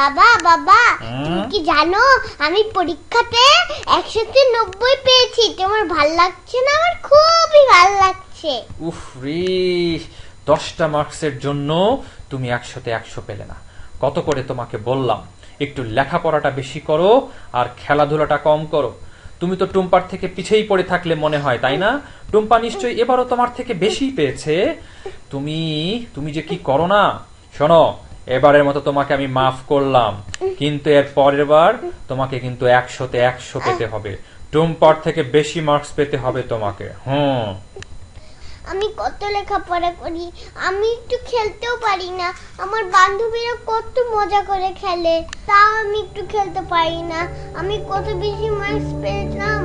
বাবা বাবা তুমি কি জানো আমি পরীক্ষাতে একশোতে নব্বই পেয়েছি। তোমার ভালো লাগছে না? আমার খুবই ভালো লাগছে। উফ রে দশটা মার্কসের জন্য তুমি একশোতে একশো পেলে না। কত করে তোমাকে বললাম একটু লেখাপড়াটা বেশি করো আর খেলাধুলাটা কম করো। তুমি তো টুম্পার থেকে পিছেই পড়ে থাকলে মনে হয় তাই না? টুম্পা নিশ্চয়ই এবারও তোমার থেকে বেশি পেয়েছে। তুমি তুমি যে কি করো না? শোনো এবারের মতো তোমাকে আমি মাফ করলাম। কিন্তু এর পরের বার তোমাকে কিন্তু একশোতে একশো পেতে হবে। টুম্পার থেকে বেশি মার্কস পেতে হবে তোমাকে। হুম। আমি কত লেখাপড়া করি, আমি একটু খেলতেও পারি না। আমার বান্ধবীরা কত মজা করে খেলে, তাও আমি একটু খেলতে পারি না। আমি কত বেশি মার্কস পেলাম